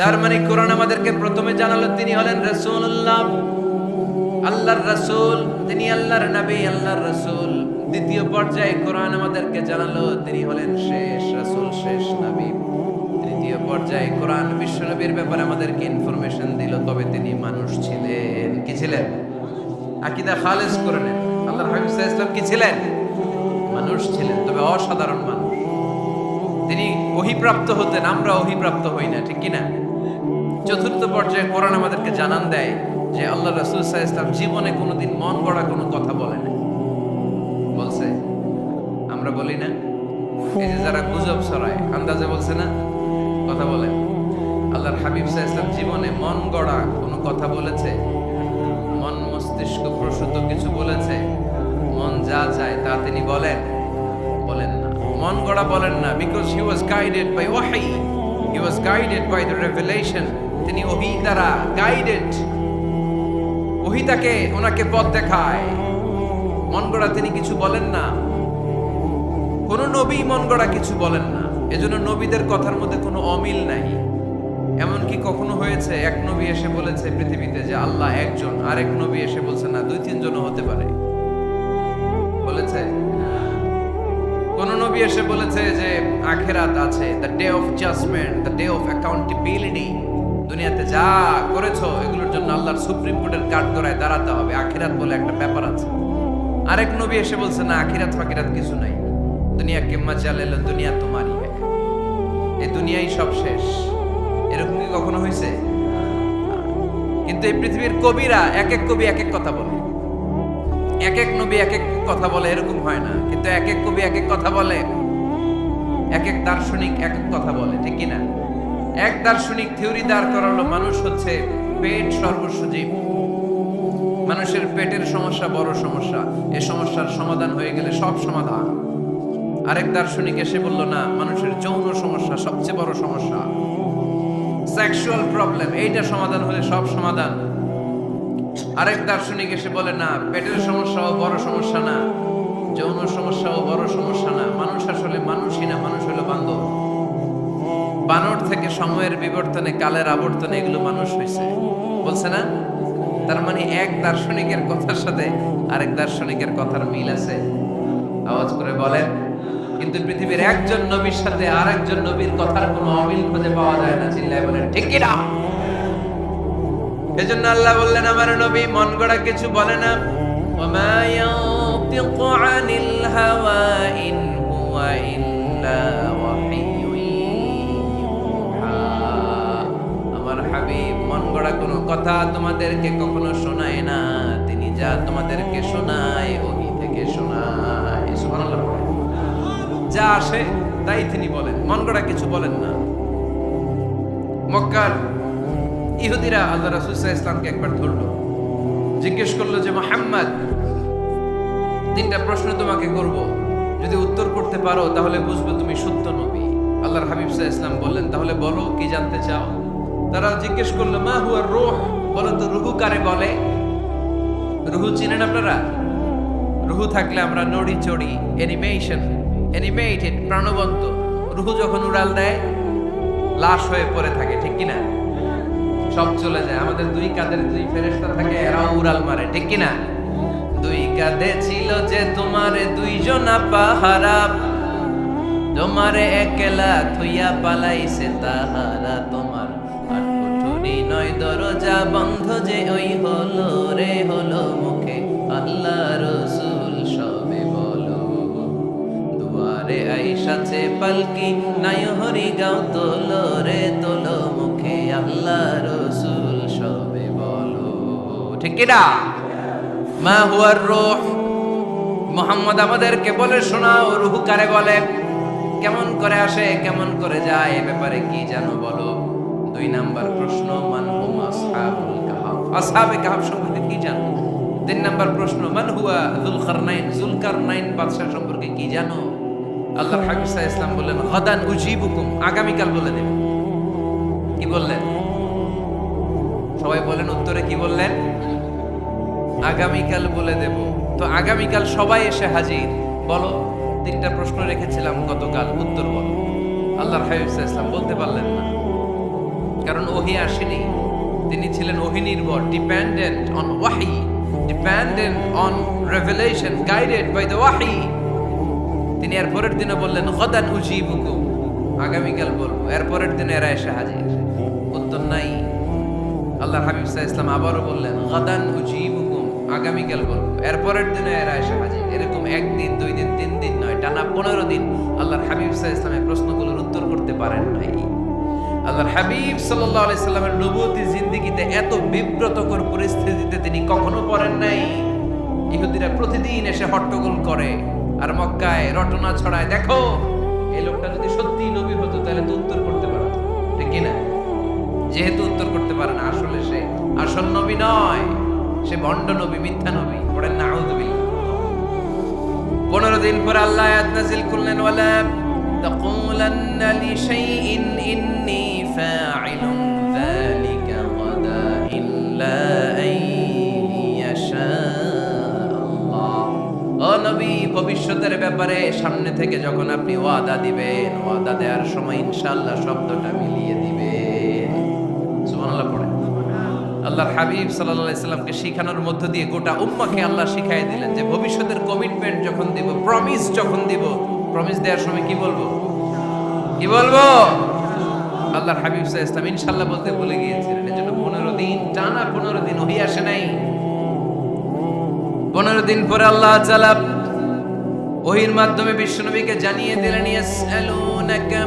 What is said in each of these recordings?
তার মানে কোরআন আমাদেরকে প্রথমে জানালো তিনি হলেন রাসূলুল্লাহ। আল্লাহর রাসূল, তিনি আল্লাহর নবী, আল্লাহর রাসূল। দ্বিতীয় পর্যায়ে কোরআন আমাদেরকে জানালো তিনি হলেন শেষ, রাসূল শেষ নবী। তৃতীয় পর্যায়ে কোরআন বিশ্বনবীর ব্যাপারে আমাদেরকে ইনফরমেশন দিল, তবে তিনি মানুষ ছিলেন। কি ছিলেন? আকিদা খালেজ করে নেন। আল্লাহর হাবিব সাল্লাল্লাহু কি ছিলেন? মানুষ ছিলেন, তবে অসাধারণ মানুষ। তিনি অহিপ্রাপ্ত হতেন, আমরা অহিপ্রাপ্ত হই না, ঠিক কিনা? চতুর্থ পর্যায়ে কোরআন আমাদেরকে জানান দেয় যে আল্লাহ রাসূল আলাইহি ইসলাম জীবনে কোনোদিন মন গড়া কোনো কথা বলে না বলছে? আমরা বলি না? এই যে যারা গুজব ছড়ায়, আন্দাজে বলছে না? কথা বলে। আল্লাহর হাবিব আলাইহি ইসলাম জীবনে মন গড়া কোনো কথা বলেছে? মন মস্তিষ্ক প্রসূত কিছু বলেছে? মন যা চায় তা তিনি বলেন। বলেন না। মন গড়া বলেন না because he was guided by ওয়াহি he was guided by the revelation তিনি ওহি দ্বারা গাইডেড ওহি তাকে ওনাকে পথ দেখায়। মন গড়া তিনি কিছু বলেন না। কোন নবী মন গড়া কিছু বলেন না। এজন্য নবীদের কথার মধ্যে কোনো অমিল নাই। এমনকি কখনো হয়েছে, এক নবী এসে বলেছে পৃথিবীতে যে আল্লাহ একজন, আরেক নবী এসে বলছে না, দুই তিনজনও হতে পারে। বলেছে? কোন নবী এসে বলেছে যে আখেরাত আছে the day of judgement the day of accountability দুনিয়াতে যা করেছ, এগুলোর জন্য আল্লাহর সুপ্রিম কোর্টের কাঠ গড়ায় দাঁড়াতে হবে। আখিরাত বলে একটা ব্যাপার আছে। আরেক নবী এসে বলছে, না, আখিরাত ফাকিরাত কিছু নাই। দুনিয়া কেম্মা চালেল দুনিয়া তোমারই এই দুনিয়াই সব শেষ। এরকম কি কখনো হয়েছে? কিন্তু এই পৃথিবীর কবিরা এক এক কবি এক এক কথা বলে। এক এক নবী এক এক কথা বলে, এরকম হয় না। কিন্তু এক এক কবি এক এক কথা বলে, এক এক দার্শনিক এক এক কথা বলে, ঠিক কিনা এক দার্শনিক থিওরি দাঁড় করালো, মানুষ হচ্ছে পেট সর্বস্ব জীব মানুষের পেটের সমস্যা বড় সমস্যা। এই সমস্যার সমাধান হয়ে গেলে সব সমাধান। আরেক দার্শনিক এসে বলল, না, মানুষের যৌন সমস্যা সবচেয়ে বড় সমস্যা। সেক্সুয়াল প্রবলেম, এইটা সমাধান হলে সব সমাধান। আরেক দার্শনিক এসে বলে, না, পেটের সমস্যাও বড় সমস্যা না, যৌন সমস্যাও বড় সমস্যা না। মানুষ আসলে মানুষই না, মানুষ হলো বান্ধব। বানর থেকে সময়ের বিবর্তনে, কালের আবর্তনে এগুলো মানুষ হয়েছে বলছে না? তার মানে এক দার্শনিকের কথার সাথে আরেক দার্শনিকের কথার মিল আছে। আওয়াজ করে বলেন, কিন্তু পৃথিবীর একজন নবীর সাথে আরেকজন নবীর কথার কোনো অমিল খুঁজে পাওয়া যায় না, চিল্লায় বলেন, ঠিক না? এজন্য আল্লাহ বললেন, আমার নবী মন গড়া কিছু বলে না। ওমা ইয়ানতিকু আনিল হাওয়া ইন হুয়া ইল্লা কথা তোমাদেরকে কখনো শোনায় না। তিনি যা তোমাদেরকে শোনায়, ওহি থেকে শোনায়। যা আসে, তাই তিনি বলেন। মন গড়া কিছু বলেন না। মক্কার ইহুদিরা আল্লাহ রাসুল্লাহ ইসলামকে একবার ধরলো। জিজ্ঞেস করল যে, মোহাম্মদ, তিনটা প্রশ্ন তোমাকে করব। যদি উত্তর করতে পারো, তাহলে বুঝব তুমি সত্য নবী। আল্লাহর হাবিব সাহা ইসলাম বললেন, তাহলে বলো, কি জানতে চাও? তারা জিজ্ঞেস করল, মা হুয়ার রোহ? বলো তো, রুহু কারে বলে? রুহু চিনেন আপনারা? রুহু থাকলে আমরা নড়ি চড়ি অ্যানিমেশন অ্যানিমেটেড প্রাণবন্ত। রুহু যখন উড়াল দেয়, লাশ হয়ে পড়ে থাকে, ঠিক কিনা? সব চলে যায়। আমাদের দুই কাঁধের দুই ফেরেশতা থাকে, এরাও উড়াল মারে, ঠিক কিনা? দুই কাঁধে ছিল যে তোমারে দুইজনা পাহারা তোমারে একলা থুইয়া পালাইছে তাহারা পালকি নাই হরি গাও তোলো রে, তোলো মুখে আল্লাহ রসুল, সবে বলো। ঠিক কিনা মা হুয়ার রূহ। মোহাম্মদ আমাদেরকে বলে শোনাও, রুহু কারে বলে? কেমন করে আসে, কেমন করে যায়, এ ব্যাপারে কি জানো বলো? দুই নাম্বার প্রশ্ন, মান হুম আসহাবুল কাহাফ আসহাবে কাহাফ সম্পর্কে কি জানো? তিন নাম্বার প্রশ্ন, মান হুয়া যুলকারনাইন যুলকারনাইন বাদশা সম্পর্কে কি জানো? আল্লাহ সাল্লাল্লাহু ইসলাম বললেন, হদান উজিবুকুম। আগামীকাল বলে দেব। কি বললেন? সবাই বলেন, উত্তরে কি বললেন? আগামীকাল বলে দেব। তো আগামীকাল সবাই এসে হাজির। বলো, তিনটা প্রশ্ন রেখেছিলাম গতকাল, উত্তর বলো। আল্লাহর হাবিব সাল্লাল্লাহু ইসলাম বলতে পারলেন না। কারণ ওহি আসেনি। তিনি ছিলেন ওহি নির্ভর ডিপেন্ডেন্ট অন ওয়াহি dependent on revelation guided by the ওয়াহি তিনি এর পরের দিনে বললেন, গদান উজিবুকুম। আগামীকাল বলব, এর পরের দিনে এরা এসে হাজির। উত্তর নাই। আল্লাহ হাবিব সাহা ইসলাম আবারও বললেন, গদান উজিবুকুম। আগামীকাল বলব, এর পরের দিনে এরা এসে হাজির। এরকম একদিন, দুই দিন, তিন দিন নয়, টানা পনেরো দিন আল্লাহর হাবিব সাহা ইসলামের প্রশ্নগুলোর উত্তর করতে পারেন নাই। আল্লাহর হাবিব সাল্লাহ আলি সাল্লামের নবতী জিন্দিগিতে এত বিব্রতকর পরিস্থিতিতে তিনি কখনো পড়েন নাই। ইহুদিরা প্রতিদিন এসে হট্টগোল করে। আর মক্কায় রটনা ছড়ায়। দেখো, এই লোকটা যদি সত্যি নবী হতো, তাহলে তো উত্তর করতে পারতো। ঠিক কিনা যেহেতু উত্তর করতে পারে না, আসলে সে আসল নবী নয়। সে ভণ্ড নবী, মিথ্যা নবী। পড়েন না পনেরো দিন পর আল্লাহ আয়াত করলেন, ওয়ালা তাকুলান্না লিশাইইন ইন্নী ফাইলুন ভবিষ্যতের ব্যাপারে সামনে থেকে যখন আপনি ওয়াদা দিবেন, ওয়াদা দেওয়ার সময় ইনশাআল্লাহ শব্দটা মিলিয়ে দিবেন। সুবহানাল্লাহ পড়ে। হাবিব শিখানোর মধ্য দিয়ে গোটা উম্মাকে আল্লাহ দিলেন যে ভবিষ্যতের কমিটমেন্ট যখন দিব প্রমিস যখন দিব প্রমিস দেওয়ার সময় কি বলব? কি বলব? আল্লাহর হাবিব ইসলাম ইনশাআল্লাহ বলতে ভুলে গিয়েছিলেন এজন্য পনেরো দিন টানা পনেরো দিন ওহি আসে নাই। পনেরো দিন পরে আল্লাহ তাআলা ওহির মাধ্যমে বিশ্বনবীকে জানিয়ে দিলেন, ইয়াসআলুনাকা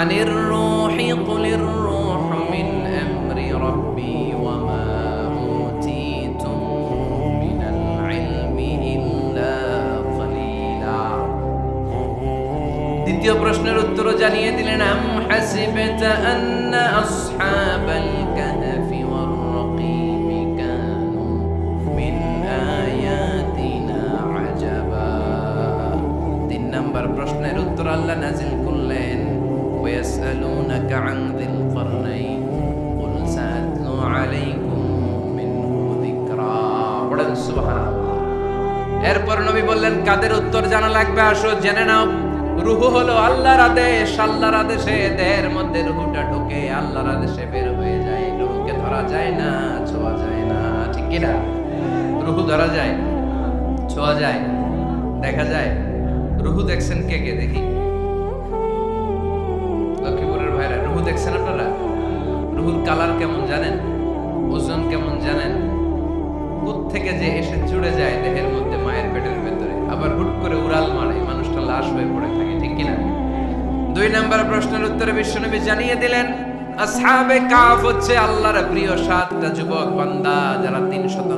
আনির রূহি, কুলির রূহু মিন আমরি রাব্বি ওয়া মা উতীতুম মিনাল ইলমি ইল্লা কলিলা দ্বিতীয় প্রশ্নের উত্তরও জানিয়ে দিলেন, আম হাসিবতা আন্না আসহাবাল ويسألونك عن ذي القرنين قل سأتلو عليكم منه ذكرا পড়েন সুবহানাল্লাহ এরপর নবী বললেন কাদের উত্তর জানা লাগবে আসো জেনে নাও রুহু হলো আল্লাহর আদেশ আল্লাহর আদেশে দেহের মধ্যে রুহুটা ঢোকে আল্লাহর আদেশে বের হয়ে যায় রুহুকে ধরা যায় না ছোঁয়া যায় না ঠিক কিনা রুহু ধরা যায় ছোঁয়া যায় দেখা যায় রুহু দেখছেন কে কে দেখি রুহু দেখছেন আপনারা? রুহুর কালার কেমন জানেন? ওজন কেমন জানেন? থেকে যে এসে জুড়ে যায় দেহের মধ্যে মায়ের পেটের ভেতরে, আবার হুট করে উড়াল মারে মানুষটা লাশ হয়ে পড়ে থাকে, ঠিক কিনা? দুই নাম্বার প্রশ্নের উত্তরে বিশ্বনবী জানিয়ে দিলেন, আসহাবে কাফ হচ্ছে আল্লাহর প্রিয় সাতটা যুবক বান্দা যারা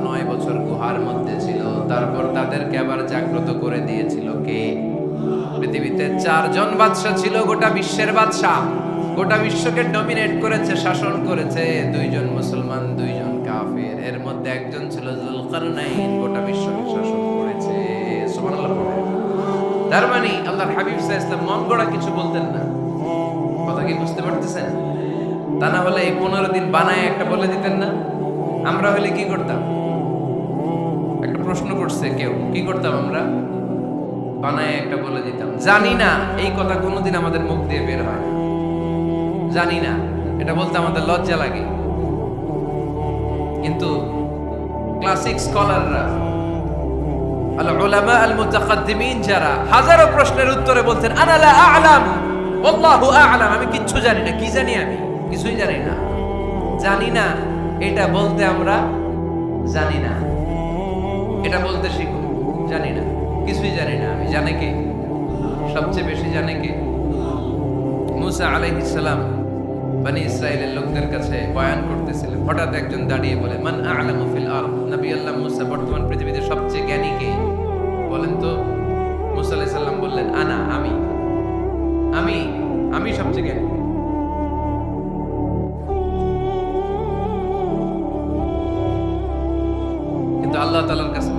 নয় বছর গুহার মধ্যে ছিল, তারপর তাদেরকে আবার জাগ্রত করে দিয়েছিল কে? পৃথিবীতে চারজন বাদশাহ ছিল, গোটা বিশ্বের বাদশাহ। গোটা বিশ্বকে ডমিনেট করেছে, শাসন করেছে, দুইজন মুসলমান, দুইজন কাফের। এর মধ্যে একজন ছিল জুলকারনাইন, গোটা বিশ্বকে শাসন করেছে। সুবহানাল্লাহ তার মানে আল্লাহর হাবিব সাল্লাল্লাহু মন গড়া কিছু বলতেন না। কথা কি বুঝতে পারতেছেন? তা না হলে এই পনেরো দিন বানায় একটা বলে দিতেন না। আমরা হলে কি করতাম? একটা প্রশ্ন করছে কেউ, কি করতাম আমরা? বানায় একটা বলে দিতাম, জানি না, এই কথা কোনোদিন আমাদের মুখ দিয়ে বের হয় জানি না, এটা বলতে আমাদের লজ্জা লাগে। কিন্তু ক্লাসিক স্কলাররা আল উলামা আল মুতাকাদ্দিমিন যারা হাজারো প্রশ্নের উত্তরে বলতেন, আনা লা আ'লাম আল্লাহু আ'লাম। আমি কিচ্ছু জানি না, কি জানি আমি? কিছুই জানি না। জানি না, এটা বলতে আমরা জানি না। এটা বলতে শিখো, জানি না। কিছুই জানি না। আমি জানে কে? সবচেয়ে বেশি জানে কে? মুসা আলাইহিস সালাম বানি ইসরায়েলের লোকদের কাছে বয়ান করতেছিলেন হঠাৎ একজন দাঁড়িয়ে বলে, মান আ'লামু ফিল আরদ? নবী আল্লাহ মুসা বর্তমান পৃথিবীতে সবচেয়ে জ্ঞানী কে? বলেন তো। মুসা আলাইহিস সালাম বললেন, আনা, আমি। আমি আমি সবচেয়ে জ্ঞানী কিন্তু আল্লাহ তালার কাছে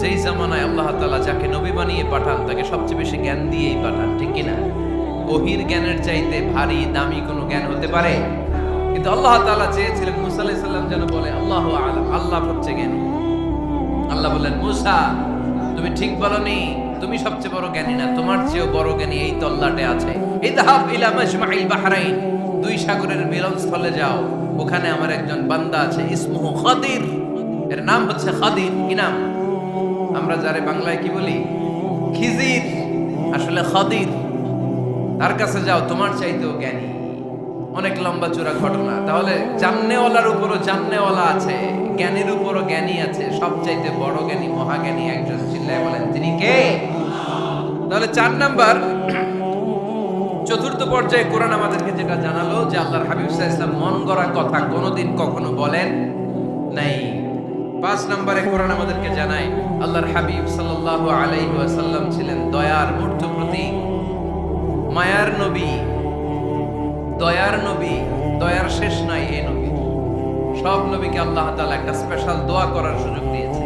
যেই জামানায় আল্লাহ তালা যাকে নবী বানিয়ে পাঠান, তাকে সবচেয়ে বেশি জ্ঞান দিয়েই পাঠান, ঠিক কিনা? ওহির জ্ঞানের চাইতে ভারী, দামি কোনো জ্ঞান হতে পারে? কিন্তু আল্লাহ তাআলা চেয়েছিলেন মুসা সালাম যেন বলে, আল্লাহ আলাম, আল্লাহ সবচেয়ে জ্ঞানী। আল্লাহ বললেন, মুসা, তুমি ঠিক বলনি, তুমি সবচেয়ে বড় জ্ঞানী না, তোমার চেয়েও বড় জ্ঞানী এই তল্লাটে আছে। দুই সাগরের মিলনস্থলে যাও, ওখানে আমার একজন বান্দা আছে, ইসমুহু খাদির। এর নাম হচ্ছে খাদির, কি নাম? আমরা যারে বাংলায় কি বলি? খিজির, আসলে খদির। তার কাছে যাও, তোমার চাইতেও জ্ঞানী। অনেক লম্বা চূড়া ঘটনা। তাহলে জাননেওয়ালার উপরও জাননেওয়ালা আছে, জ্ঞানীর উপরও জ্ঞানী আছে সবচাইতে বড় জ্ঞানী মহাজ্ঞানী একজন চিল্লায় বলেন, তিনি কে? তাহলে চার নাম্বার, চতুর্থ পর্যায়ে কোরআন আমাদেরকে যেটা জানালো যে আল্লাহর হাবিব সাল্লাল্লাহু আলাইহি মন গড়া কথা কোনোদিন কখনো বলেন নাই। পাঁচ নম্বরে কোরআন আমাদেরকে জানায়, আল্লাহর হাবিব সাল্লাল্লাহু আলাইহি ওয়াসাল্লাম ছিলেন দয়ার মূর্ত প্রতীক মায়ার নবী, দয়ার নবী, দয়ার শেষ নাই এই নবী। সব নবীকে আল্লাহ তাআলা একটা স্পেশাল দোয়া করার সুযোগ দিয়েছে।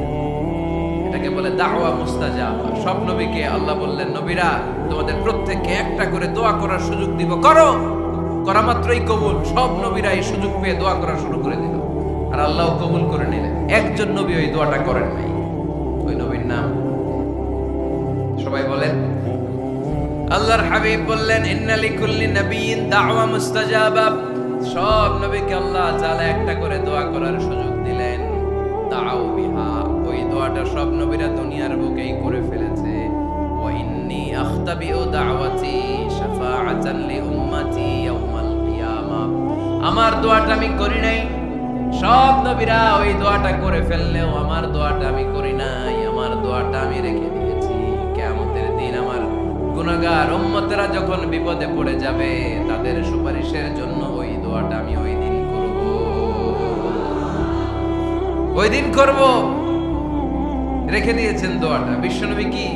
এটাকে বলে দাওয়া মুস্তাজাব। সব নবীকে আল্লাহ বললেন, নবীরা, তোমাদের প্রত্যেককে একটা করে দোয়া করার সুযোগ দিব। করো, করা মাত্রই কবুল। সব নবীরা এই সুযোগ পেয়ে দোয়া করা শুরু করে দিল। আর আল্লাহ কবুল করে নিলেন। একজন নবী ওই দোয়াটা করেন নাই। ওই নবীর নাম। সবাই বলেন। আল্লাহর হাবিব বললেন ইন্নালি কুল্লি নবীন দাওয়া মুস্তাজাবা। সব নবীকে আল্লাহ তাআলা একটা করে দোয়া করার সুযোগ দিলেন। দাও বিহা। ওই দোয়াটা সব নবীরা দুনিয়ার বুকেই করে ফেলেছে। ওয়া ইন্নী আখতাবিউ দাওয়াতি শাফাআতান লি উম্মতি ইয়াউমাল কিয়ামা। আমার দোয়াটা আমি করি নাই। সব নবীরা ওই দোয়াটা করে ফেললেও আমার দোয়াটা আমি করি নাই, আমার দোয়াটা আমি রেখে দিয়েছি। কিয়ামতের দিন আমার গুনাহগার উম্মতেরা যখন বিপদে পড়ে যাবে, তাদের সুপারিশের জন্য ওই দোয়াটা আমি ওই দিন করব। ওই দিন করব। রেখে দিয়েছেন দোয়াটা। বিশ্বনবী কি?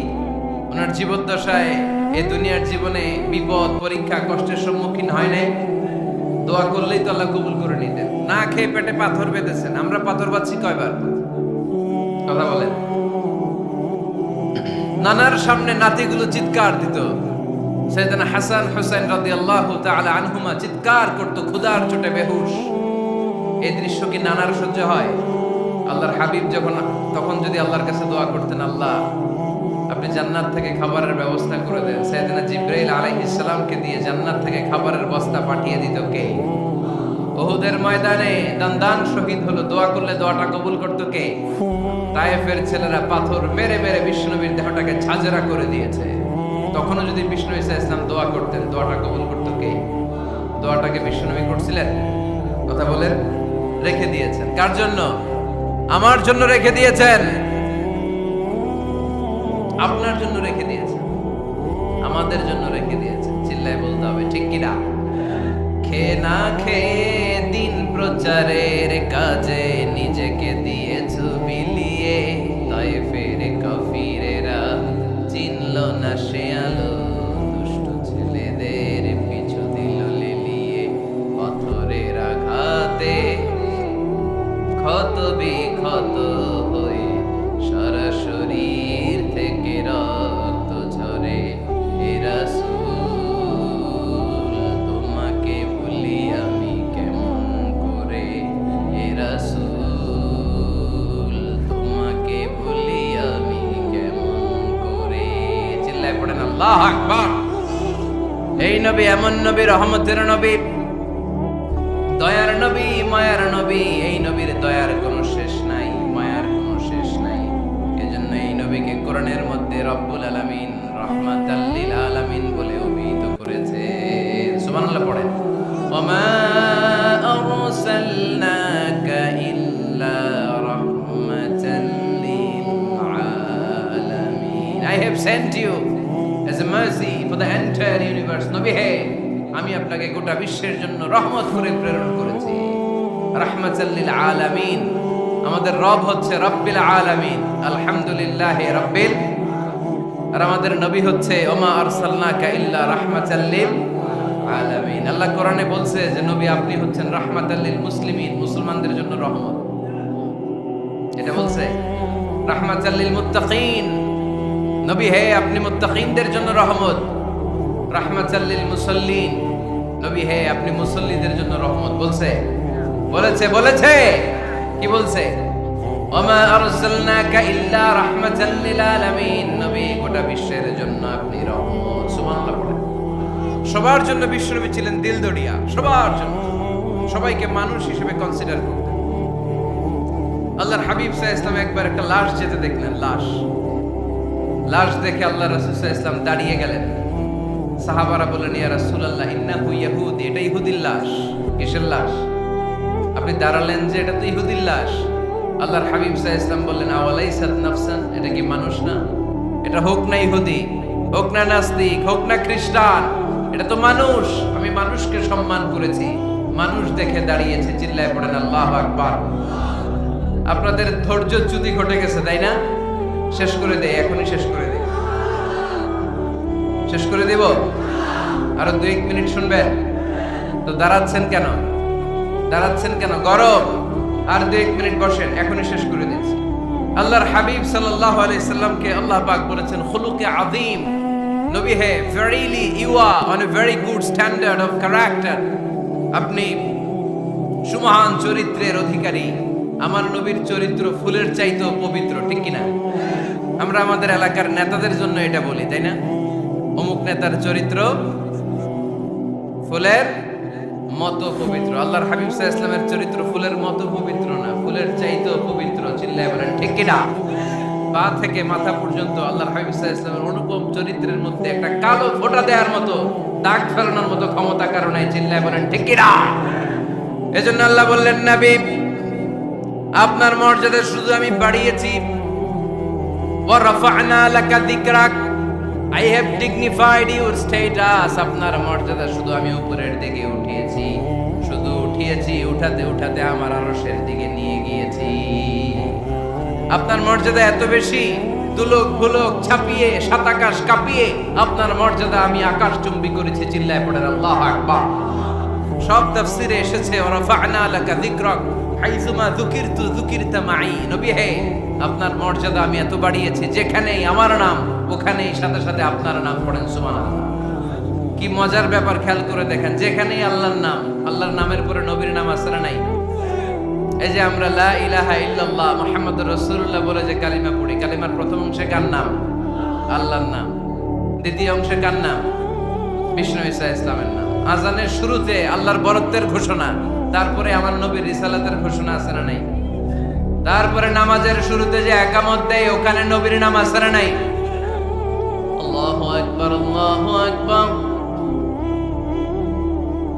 ওনার জীবদ্দশায় এই দুনিয়ার জীবনে বিপদ, পরীক্ষা, কষ্টের সম্মুখীন হয় নাই? দোয়া করলেই তো আল্লাহ কবুল করে নিতেন। না খেয়ে পেটে পাথর বেঁধেছেন। আমরা পাথর পাচ্ছি কয়বার? কথা বলেন। নানার সামনে নাতিগুলো চিৎকার দিত। সেদিন হাসান হোসেন আল্লাহ আনহুমা চিৎকার করতো ক্ষুদার চোটে বেহুশ। এই দৃশ্য কি নানার সহ্য হয়? আল্লাহর হাবিব যখন তখন যদি আল্লাহর কাছে দোয়া করতেন, আল্লাহ আপনি জান্নাত থেকে খাবারের ব্যবস্থা করে দেন। সেদিন জিব্রাইল আলাইহিস সালামকে দিয়ে জান্নাত থেকে খাবারের বস্তা পাঠিয়ে দিত কে? ওহুদের ময়দানে দান শহীদ হলো। দোয়া করলে দোয়াটা কবুল করতো কে? তায়েফের ছেলেরা পাথর মেরে মেরে বিষ্ণুনবীর দেহটাকে ঝাঁঝরা করে দিয়েছে। তখনও যদি বিষ্ণু ইসা ইসলাম দোয়া করতেন, দোয়াটা কবুল করতো কে? দোয়াটাকে বিষ্ণুনবী করছিলেন? কথা বলেন, রেখে দিয়েছেন। কার জন্য? আমার জন্য রেখে দিয়েছেন। আপনার জন্য রেখে দিয়েছেন আমাদের জন্য রেখে দিয়েছেন চিল্লায় বলতে হবে, ঠিক কিনা খেয়ে না খেয়ে দিন প্রচারের কাজে নিজেকে এমন নবী রহমতের নবী, দয়ার নবী, মায়ার নবী, এই নবীর দয়ার কোনো শেষ নাই, মায়ার কোনো শেষ নাই। এজন্য এই নবীকে কোরআনের মধ্যে রব্বুল আলামিন রহমাতাল লিল আলামিন বলে অভিহিত করেছে। সুবহানাল্লাহ পড়েন। ওমা আরসালনাকা ইল্লা রাহমাতাল লিল আলামিন। I have sent you as a mercy the entire universe. নবী হে, আমি আপনাকে গোটা বিশ্বের জন্য রহমত করে প্রেরণ করেছি। আলামিন। আমাদের রব হচ্ছে রব্বিল আলামিন। আলহামদুলিল্লাহ রব্বিল আর আমাদের নবী হচ্ছে, ওমা আলামিন। আল্লাহ কোরআনে বলছে যে, নবী আপনি হচ্ছেন রাহমাতাল্লিল মুসলিমিন, মুসলমানদের জন্য রহমত। এটা বলছে রাহমাতাল্লিল মুত্তাকিন। নবী হে, আপনি মুত্তাকিনদের জন্য রহমত। রাহমাতাল্লিল মুসাল্লিন। নবী, হে, আপনি মুসল্লিদের জন্য রহমত বলছে। বলেছে বলেছে। কি বলছে? ওমা আরসালনাকা ইল্লা আলামিন। নবী, গোটা বিশ্বের জন্য আপনি রহমত। সুবহানাল্লাহ সবার জন্য বিশ্বনবী ছিলেন দিলদরিয়া। সবার জন্য। সবাইকে মানুষ হিসেবে কনসিডার করতেন। আল্লাহর হাবিব সাহা ইসলাম একবার একটা লাশ যেতে দেখলেন, লাশ। লাশ দেখে আল্লাহ রসুল ইসলাম দাঁড়িয়ে গেলেন। সাহাবারা বললেন, ইয়া রাসূলুল্লাহ, ইন্নাহু ইয়াহুদি। এটা ইহুদির লাশ। কিসের লাশ? আপনি দাঁড়ালেন যে এটা তো ইহুদির লাশ। আল্লাহর হাবিব সাহা ইসলাম বললেন, আওয়ালাইসাত নাফসান? এটা কি মানুষ না? এটা হোক না ইহুদি, হোক না নাস্তিক, হোক না খ্রিস্টান, এটা তো মানুষ। আমি মানুষকে সম্মান করেছি। মানুষ দেখে দাঁড়িয়েছে, চিল্লায় পড়েন, আল্লাহ আকবার। আপনাদের ধৈর্য চ্যুতি ঘটে গেছে, তাই না? শেষ করে দেয় এখনই শেষ করে দেয় শেষ করে দেব? আরও দুই এক মিনিট শুনবেন তো দাঁড়াচ্ছেন কেন? দাঁড়াচ্ছেন কেন? গরম। আর দুই এক মিনিট বসেন, এখনই শেষ করে দিচ্ছি। আল্লাহর হাবিব সাল্লাল্লাহু আলাইহি সাল্লামকে আল্লাহ পাক বলেছেন, খুলুকে আযীম। নবী হে verily you are on a very good standard of character আপনি সুমহান চরিত্রের অধিকারী। আমার নবীর চরিত্র ফুলের চাইতেও পবিত্র, ঠিক কিনা? আমরা আমাদের এলাকার নেতাদের জন্য এটা বলি, তাই না? অমুক নেতার চরিত্র, ফুলের মতো পবিত্র। আল্লাহর হাবিব সাহা ইসলামের চরিত্র ফুলের মতো পবিত্র না, ফুলের চাইতেও পবিত্র, চিল্লায় বলেন, ঠিক কিনা? পা থেকে মাথা পর্যন্ত আল্লাহর হাবিব সাহা ইসলামের অনুপম চরিত্রের মধ্যে একটা কালো ফোঁটা দেওয়ার মতো, দাগ ফেলানোর মতো ক্ষমতা কারণে চিল্লায় বলেন, ঠিক কিনা? এজন্য আল্লাহ বললেন, নবী, আপনার মর্যাদা শুধু আমি বাড়িয়েছি। ওয়ারাফা'না লাকা যিকরাক। I have dignified your status আপনার মর্যাদা শুধু আমি উপরের দিকে উঠিয়েছি। শুধু উঠিয়েছি, উঠাতে উঠাতে আমার আরশের দিকে নিয়ে গিয়েছি। আপনার মর্যাদা এত বেশি তুলক ভুলক ছাপিয়ে, সাতাকাশ কাঁপিয়ে আপনার মর্যাদা আমি আকাশ চুম্বি করেছি চিল্লায় পড়েন আল্লাহ আকবার। সব তাফসিরে এসেছে, ওরাফা'না লাকা যিকরাক হাইসুমা যুকিরতু যুকিরতা মাই নবী হে, আপনার মর্যাদা আমি এত বাড়িয়েছি যেখানেই আমার নাম ওখানেই সাথে সাথে আপনার নাম পড়েন সুমান কি মজার ব্যাপার, খেয়াল করে দেখেন, যেখানেই আল্লাহর নাম, আল্লাহর নামের পরে নবীর নাম আসলে নাই? এই যে আমরা লা ইলাহা ইল্লাল্লাহ মুহাম্মাদুর রাসূলুল্লাহ বলে যে কালিমা পড়ি, কালিমার প্রথম অংশে কার নাম? আল্লাহর নাম। দ্বিতীয় অংশে কার নাম? বিষ্ণু ঈসা ইসলামের নাম। আজানের শুরুতে আল্লাহর বরত্বের ঘোষণা, তারপরে আমার নবীর রিসালাতের ঘোষণা আছে না নাই? তারপরে নামাজের শুরুতে যে একামত দেয়, ওখানে নবীর নাম আছে না নাই? আল্লাহু আকবার আল্লাহু আকবার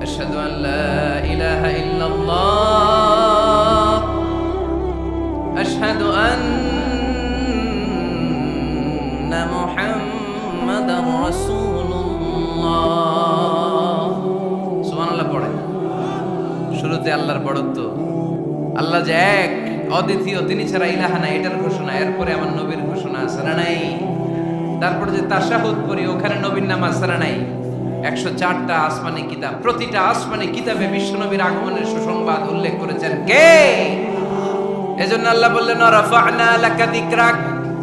আশহাদু আন লা ইলাহা ইল্লাল্লাহ আশহাদু আন্না মুহাম্মাদার রাসূলুল্লাহ সুবহানাল্লাহ পড়ে। শুরুতে আল্লাহর বড়ত্ব। আল্লাহ যে এক, অদ্বিতীয়, তিনি ছাড়া ইলাহা নাই, এটার ঘোষণা। এরপরে আমার নবীর ঘোষণা আছে না নাই? তারপরে যে তাশাহুদ পড়ি, ওখানে নবীর নাম না নাই। একশো চারটা আসমানি কিতাব। প্রতিটা আসমানি কিতাবে বিশ্বনবীর আগমনের সুসংবাদ উল্লেখ করেছেন কে? এজন্য আল্লাহ বললেন রাফা'না লাকা যিকরাক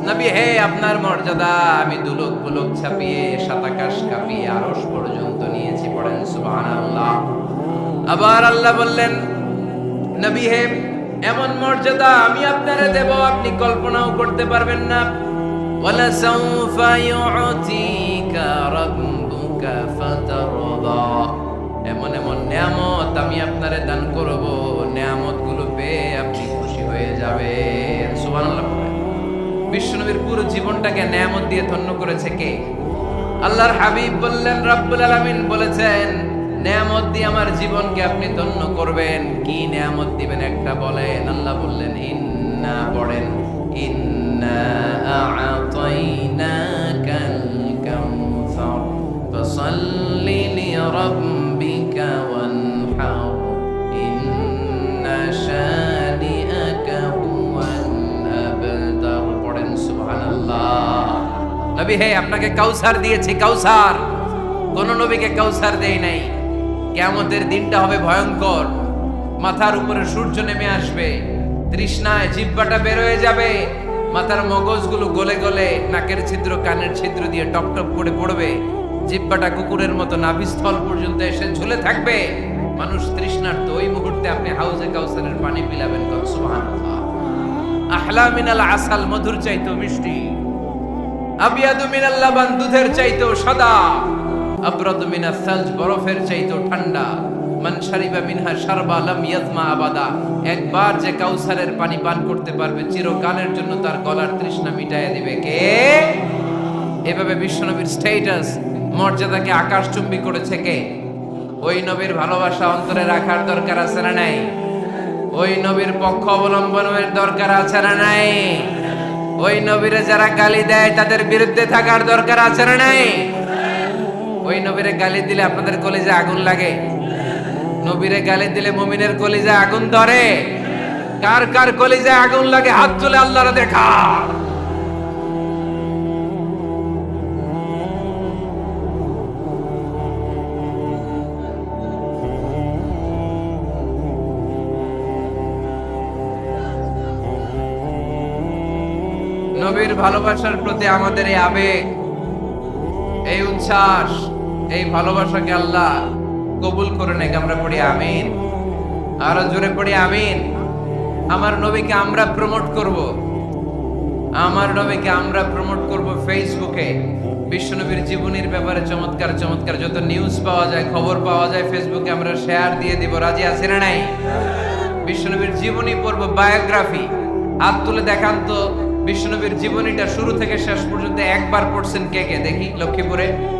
নবী, হে আপনার মর্যাদা, আমি দুলক বুলক ছাপিয়ে, সাতাকাশ কাঁপিয়ে, আরশ পর্যন্ত নিয়েছি। পড়েন, সুবহানাল্লাহ। আবার আল্লাহ বললেন, নবী, হে, এমন মর্যাদা আমি আপনারে দেব, আপনি কল্পনাও করতে পারবেন না। সাউফা ইউতিকা রাব্বুকা ফাতারদা এমন এমন নিয়ামত আমি আপনারে দান করব। নিয়ামতগুলো পেয়ে আপনি খুশি হয়ে যাবেন। সুবহানাল্লাহ। বিশ্বনবীর পুরো জীবনটাকে নিয়ামত দিয়ে ধন্য করেছে কে? আল্লাহর হাবিব বললেন, রাব্বুল আলামিন বলেছেন, নিয়ামত দিয়ে আমার জীবনকে আপনি ধন্য করবেন। কি নিয়ামত দিবেন একটা বলেন? আল্লাহ বললেন, ইন্না, পড়েন, ইন্না আ'তাইনাকাল কাউসার ফাসাল্লি লিরাব্বিকা ওয়ানহার ইন্না শানিআকা হুয়াল আবতার পড়েন সুবহানাল্লাহ নবী, হে, আপনাকে কাউসার দিয়েছি, কাউসার। কোন নবীকে কাউসার দেই নাই। কেয়ামতের দিনটা হবে ভয়ঙ্কর। মাথার উপরে সূর্য নেমে আসবে। তৃষ্ণায় জিব্বাটা বের হয়ে যাবে। মাথার মগজগুলো গলে গলে নাকের ছিদ্র, কানের ছিদ্র দিয়ে টপ করে পড়বে। জিব্বাটা কুকুরের মতো নাভিস্থল পর্যন্ত এসে ঝুলে থাকবে। মানুষ তৃষ্ণার্ত, ওই মুহূর্তে আপনি হাউজে কাউসারের পানি পিলাবেন সুবহানাল্লাহ। আহলা মিনাল আসাল, মধুর চাইতো মিষ্টি। আবিয়াদু মিনাল লাবান, দুধের চাইতো সাদা। আবরাদু মিনাস সালজ, বরফের চাইতো ঠান্ডা। মান শারিবা মিনহা শারবা লাম আবাদা। একবার যে কাউসারের পানি পান করতে পারবে, চিরকালের জন্য তার গলার তৃষ্ণা মিটায় দিবে। কে? এভাবে বিশ্বনবীর স্টেটাস মর্যাদাকে আকাশচুম্বী করেছে কে? ওই নবীর ভালোবাসা অন্তরে রাখার দরকার আছে না নাই? ওই নবীর পক্ষ অবলম্বনের দরকার আছে না নাই? ওই নবীরে যারা গালি দেয়, তাদের বিরুদ্ধে থাকার দরকার আছে না নাই? ওই নবীরে গালি দিলে আপনাদের কলেজে আগুন লাগে। নবীরে গালি দিলে মুমিনের কলিজে আগুন ধরে। কার কার কলিজে আগুন লাগে, হাত তুলে আল্লাহরে দেখা। নবীর ভালোবাসার প্রতি আমাদের এই আবেগ, এই উচ্ছ্বাস, এই ভালোবাসাকে আল্লাহ কবুল করে নেক? আমরা পড়ি আমিন। আরও জোরে পড়ি আমিন। আমার নবীকে আমরা প্রমোট করব। আমার নবীকে আমরা প্রমোট করব ফেসবুকে বিশ্বনবীর জীবনীর ব্যাপারে চমৎকার চমৎকার যত নিউজ পাওয়া যায়, খবর পাওয়া যায় ফেসবুকে আমরা শেয়ার দিয়ে দিব। রাজি আছে না নাই? বিশ্বনবীর জীবনী পড়ব বায়োগ্রাফি হাত তুলে দেখান তো, বিশ্বনবীর জীবনীটা শুরু থেকে শেষ পর্যন্ত একবার পড়ছেন কে কে? দেখি, লক্ষ্মীপুরে।